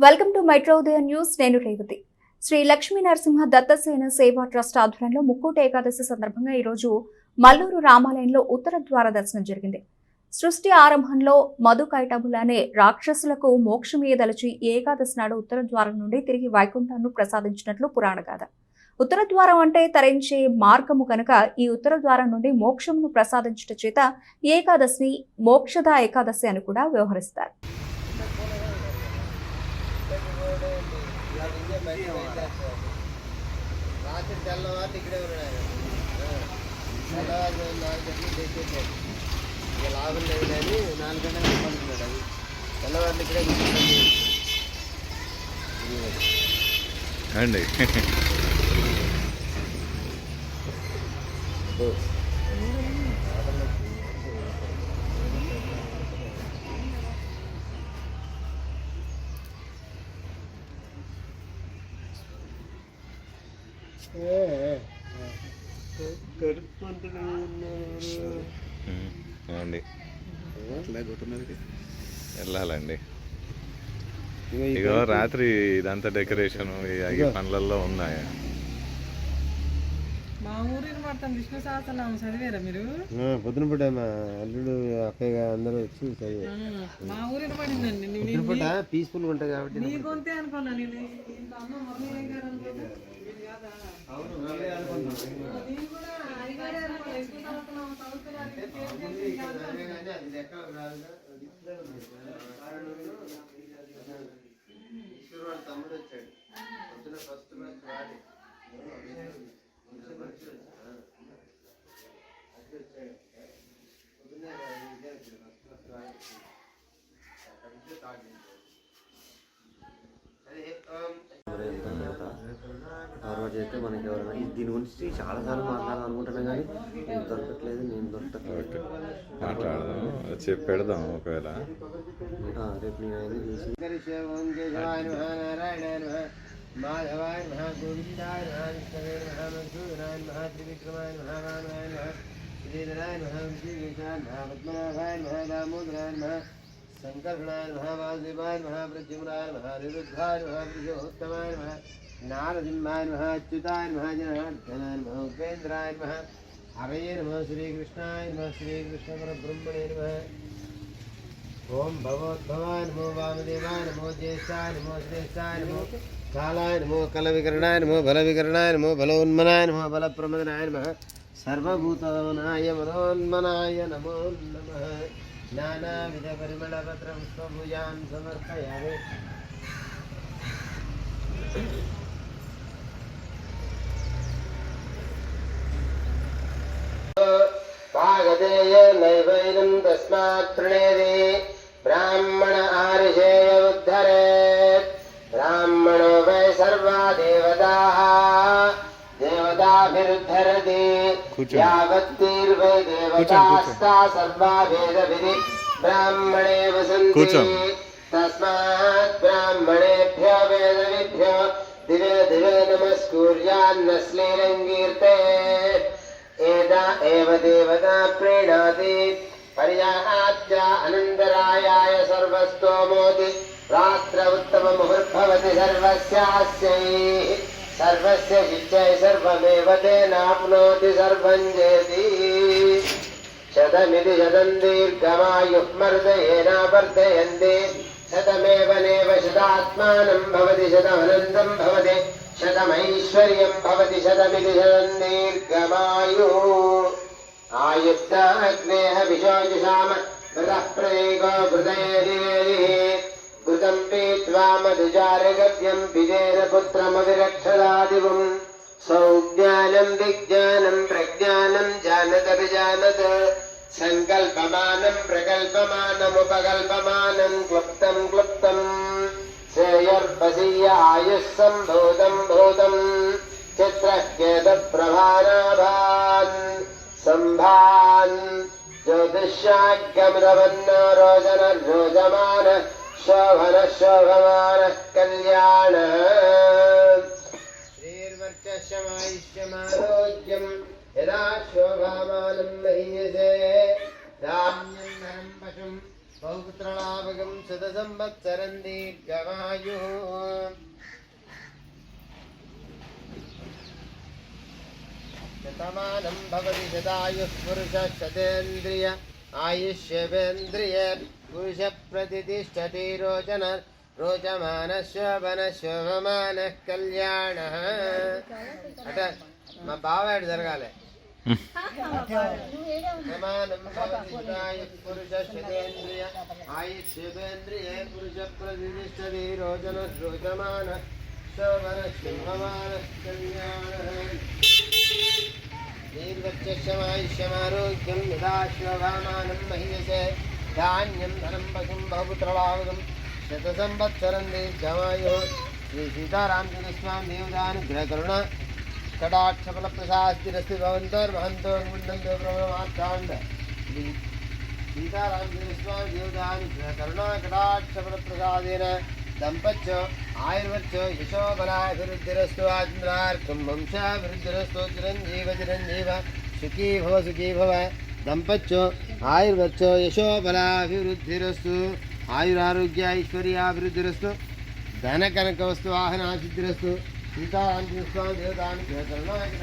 Welcome to మైట్రోదయ news. నేను రేవతి. శ్రీ లక్ష్మీ నరసింహ దత్తసేన సేవా trust ఆధ్వర్యంలో ముక్కోటి ఏకాదశి సందర్భంగా ఈరోజు మల్లూరు రామాలయంలో ఉత్తర ద్వార దర్శనం జరిగింది. సృష్టి ఆరంభంలో మధు కైటబులనే రాక్షసులకు మోక్షమీయదలచి ఏకాదశి నాడు ఉత్తర ద్వారం నుండి తిరిగి వైకుంఠాన్ని ప్రసాదించినట్లు పురాణ గాథ. ఉత్తర ద్వారం అంటే తరించే మార్గము కనుక ఈ ఉత్తర ద్వారం నుండి మోక్షమును ప్రసాదించుట చేత ఏకాదశిని మోక్షద ఏకాదశి అని కూడా వ్యవహరిస్తారు. రాత్రి తెల్లవారు ఇక్కడే ఉన్నాడు తెల్లవారు నాలుగు గంటలు తెచ్చేసాడు ఇక లాభం లేదు కానీ నాలుగు గంటలకు పండుతున్నాడు అది తెల్లవారు ఇక్కడే అండి అండి వెళ్ళాలండి. ఇగో రాత్రి ఇదంతా డెకరేషన్ ఈ పనులలో ఉన్నాయా? మా ఊరిని పడతాం విష్ణు సహస్రనామం చదివారా మీరు? పొద్దున పూట మా అల్లుడు అక్కయ్య అందరూ వచ్చి చదివారు. ఆ, మా ఊరిని పడిందండి. నీ- పొద్దున పూట పీస్ఫుల్గా ఉంటుంది కాబట్టి నీ గొంతే అనుకున్నా నేను. ఈశ్వరుడు తమ్ముడు వచ్చాడు. పొద్దున ఫస్ట్ మ్యాచ్ వాడి చేస్తే మనకి ఎవరైనా దీని గురించి చాలా సార్లు మాట్లాడాలి అనుకుంటున్నా కానీ నేను దొరకట్లేదు నేను దొరకట్లేదు మాట్లాడదాం చెప్పి పెడదాం ఒకవేళ రేపు నేను నారాయణాయ నమః మాధవాయ నమః గోవిందాయ నమః విష్ణవే నమః మధుసూదనాయ నమః త్రివిక్రమాయ నమః వామనాయ నమః శ్రీధరాయ నమః విజయకేశాయ నమః పద్మనాభాయ शङ्करघणाय महावासदेवाय महाप्रद्युम्नाय महानिरुद्धाय महाप्रजोत्तमाय महा नारसिंहाय महाच्युताय महाजनार्दनाय महोपेन्द्राय महा हरये नमः श्रीकृष्णाय नमः श्रीकृष्णपरब्रह्मणे नमः। ॐ भगवद्भवाय नमो वामदेवाय नमो ज्येष्ठाय नमो श्रेष्ठाय नमो कालाय नमो कलविकरणाय नमो बलविकरणाय नमो बलोन्मनाय नमो बलप्रमदनाय नमः। सर्वभूतवनाय मनोन्मनाय नमो नमः। ज्ञानाविधपरिमलपत्रं स्वभुजां समर्पयामि नैवैनं तस्मात् प्रणेदे ब्राह्मण आर्षेय उद्धरेत् ब्राह्मणो वै सर्वा देवताः देवताभिरुद्धरति కూర్చోండి. यावत्तीर्वै देवतास्ता सर्वा वेदविधि ब्राह्मणे वसन्ति కూర్చోండి. तस्मात् ब्राह्मणेभ्यो वेदविभ्यो दिवे दिवे नमस्कुर्यान्न श्लीलङ्कीर्ते एता एव देवता प्रीणाति पर्याहात्य अनन्तरायाय सर्वस्तोमोति रात्र उत्तममुहुर्भवति सर्वस्यास्यै सर्वस्य जिच्चै सर्वमेव तेनाप्नोति सर्वं जेति। शतमिति शतं दीर्घमायुः मर्दयेनावर्धयन्ति शतमेव नेव शतात्मानं भवति शतमनन्तं भवति। शतमैश्वर्यं भवति, शतमिति शतं दीर्घमायुः। आयुक्ताग्नेह विशोजुषाम मृतः प्रदेको घृतं വാമതുചാരഗദ്യം വിജേനപുത്രമവിരക്ഷതാദിവും സൗജ്ഞാനം വിജ്ഞാനം പ്രജ്ഞാനം ജാനതവിജാനത് സങ്കൽപ്പമാനം പ്രകൽപ്പമാനമുപകൽപ്പമാനം ക്ലുപ്തം ക്ലുപ്തം. ശ്രേയോർപ്പസീയ ആയുസ്സംഭൂതം ഭൂതം ചിത്രക്കേതപ്രഭാനാഭാൻ സംഭാൻ. ജ്യോതിഷാഗ്യമൃവന്നോ രോജന രോജമാന ശോഭന ശോഭമാന കല്യാണ ശ്രീർവർച്ചമായിഷ്യമാരോഗ്യം യഥാ ശോഭാമാനം മഹീയസേ ധാന്യം ധനം പശും ബഹുപുത്രളാപകം ശതസംവത്സരം ദീർഘമായു. ശതമാനം ഭവതി ശതായുഃ പുരുഷ ശതേന്ദ്രിയ भवति शतायुः पुरुषः शतेन्द्रिय आयुष्यवेन्द्रिय पुरुषप्रतिष्ठति रोचन रोचमानः शोभनः शोभमानः कल्याणः అట మా బావాడు జరగాలి సమానం భవతి శతాయుః పురుషः శతేంద్రియ ఆయుష్యేంద్రియ పురుష ప్రతిష్టతి రోచన రోచమాన శోభన సింహమాన కళ్యాణ దీర్ఘక్షమాయుష్యమారోగ్యం యదాశ్వమానం మహీయసే ధాన్యం ధనం పశుం బహుపుత్రలాభకం శతసంవత్సరం దీర్ఘమాయో శ్రీ సీతారామచంద్రస్వామి దేవదానుగ్రహకరుణ కటాక్షఫల ప్రసాస్తిరస్తి భవంతోర్మహంతో ముందంతో ప్రమార్థాండ శ్రీ సీతారామచంద్రస్వామి దేవదానుగ్రహకరుణ కటాక్షఫల ప్రసాదేన దంపత్య ఆయుర్వచ్చ యశోబలాభివృద్ధిరస్తు ఆచంద్రార్థం వంశాభివృద్ధిరస్తు చిరంజీవ చిరంజీవ సుఖీ భవ సుఖీ భవ దంపత్య ఆయుర్వచ్చ యశోబలాభివృద్ధిరస్తు ఆయురారోగ్య ఐశ్వర్యాభివృద్ధిరస్తు ధన కనక వస్తు వాహనాసిద్ధిరస్తు సీతారామచంద్ర స్వామి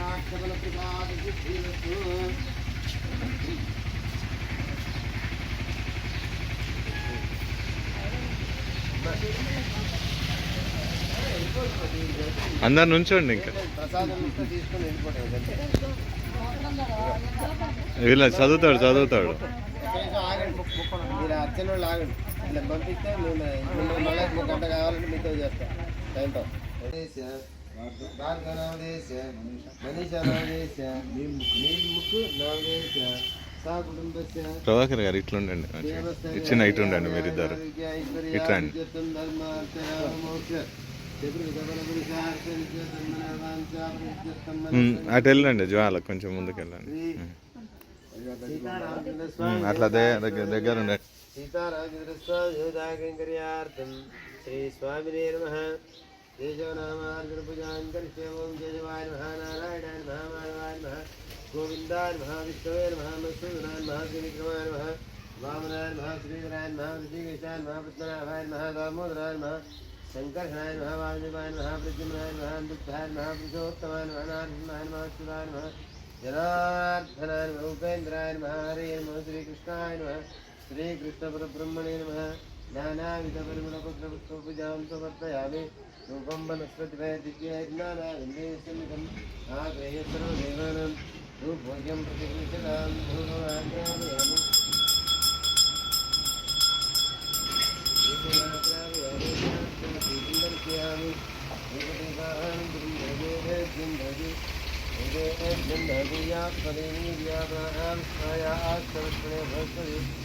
అందరు నుంచోండి ఇంకా. ప్రసాదం వీళ్ళ చదువుతాడు చదువుతాడు. మీరు అర్చన వాళ్ళు ఇలా పంపిస్తే మేము మిమ్మల్ని గంట కావాలంటే మీతో చేస్తాం టైంతో భార్గవదేశ మనీష నవదేశ మీ ముక్కు నవదేశ ప్రభాకర్ గారు ఇట్లుండండి మంచిగా. ఇచ్చిన ఇటు ఉండండి మీరిద్దరు. ఇట్రండి. ఉమ్, అటు వెళ్ళండి జ్వాల కొంచెం ముందుకు వెళ్ళండి. అట్లా దగ్గర దగ్గర ఉండండి. సీతారామచంద్రస్వామిదాకంకర్యార్థం శ్రీ స్వామినే నమ. కేశవనామార్జున పూజాం కరిష్యే ఓం కేశవాయ నమ. నారాయణాయ నమ. गोविंदन महाविष्णवे नमः मसूदनाय महा वामनान महाश्रीधरान महाश्रीधराय महाविजयेशाय महादामोदरान महा शङ्करघनाय नमः वासुदेवाय नमः प्रद्युम्नाय नमः अनिरुद्धाय महा पुरुषोत्तमाय नमः नारायणाय नमः शिवाय हरे श्रीकृष्णपरब्रह्मणे ज्ञानाविधपरिगुणपुत्रपुत्रोपजां समर्पयामि रूपं वनस्पतिभयदिव्यज्ञानाविन्देशमिदम् आग्रहे सर्वदेवानां भूभोग्यं प्रतिकृष्यतां भूगवाग्रामयामि ्यापदेवी व्यापारां छाया आश्रवणे भवति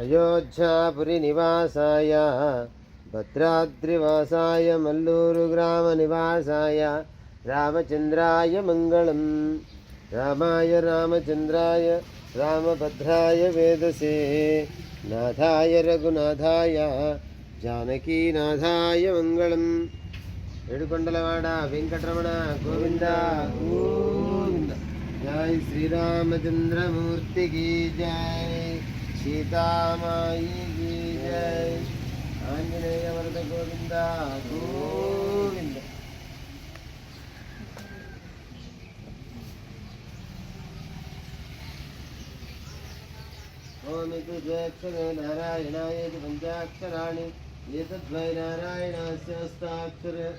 అయోధ్యాపురినివాసాయ భద్రాద్రివాసాయ మల్లూరు గ్రామ నివాసాయ రామచంద్రాయ మంగళం. రామాయ రామచంద్రాయ రామభద్రాయ వేదసే. నాథాయ రఘునాథాయ జానకీనాథాయ మంగళం. ఏడుకొండలవాడ వెంకటరమణ గోవింద గోవింద. జయ శ్రీరామచంద్రమూర్తికి జయ సీతామాయి జయ ఆంజనేయ వరద గోవింద. గోవింద. ఓమితి ద్వేక్షరే నారాయణాయేతి పంచాక్షరాణి. ఏతద్వై నారాయణస్యాక్షరే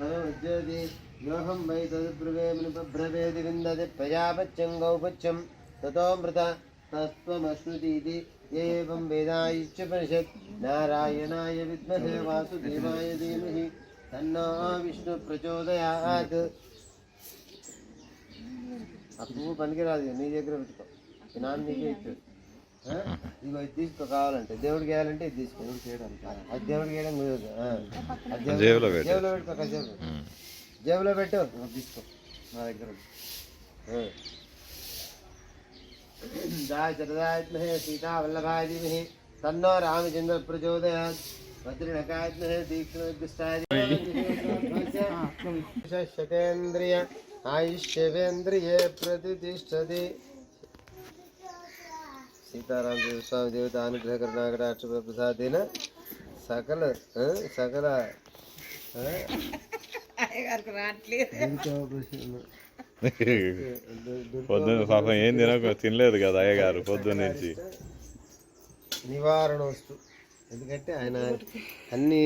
పరమజ్యోతి యోహం వై తద్బ్రవేమిని బ్రవేది విందది ప్రజాపత్యం గౌపత్యం. తతో మృత तत्त्वमश्नुतीति एवं वेदायुच्यपनिषत् नारायणाय विद्महे वासुदेवाय धीमहि तन्नो विष्णु ప్రచోదయాత్ ఆ పువ్వు పనికిరాదు నీ దగ్గర పెట్టుకో ఈ నాన్న నీకే ఇచ్చాడు ఆ? ఇదిగో ఇది తీసుకో కావాలంటే దేవుడికి వేయాలంటే ఇది తీసుకో అది దేవుడికి వేయడం కుదరదు ఆ. అది దేవుడికి- జేబులో పెట్టు. జేబులో పెట్టుకో కాసేపు ఉమ్. జేబులో పెట్టు ఇదిగో తీసుకో నా దగ్గర ఉంది. ఆ. జాయ చరదాయత్మహే సీతావల్లభాయ ధీమహి తన్నో రామచంద్ర ప్రచోదయాత్ వజ్రనకాయత్మహే దీక్షణోద్దిష్టాయ శతేంద్రియ ఆయుష్యేంద్రియే ప్రతిష్టతి సీతారామ స్వామి దేవత అనుగ్రహ కరుణాకటాక్ష ప్రసాదేన సకల ఆ, సకల ఆ, పొద్దున్న పాపం ఏం తినక తినలేదు కదా అయ్యగారు పొద్దున్న నుంచి. నివారణ వస్తు ఎందుకంటే ఆయన అన్ని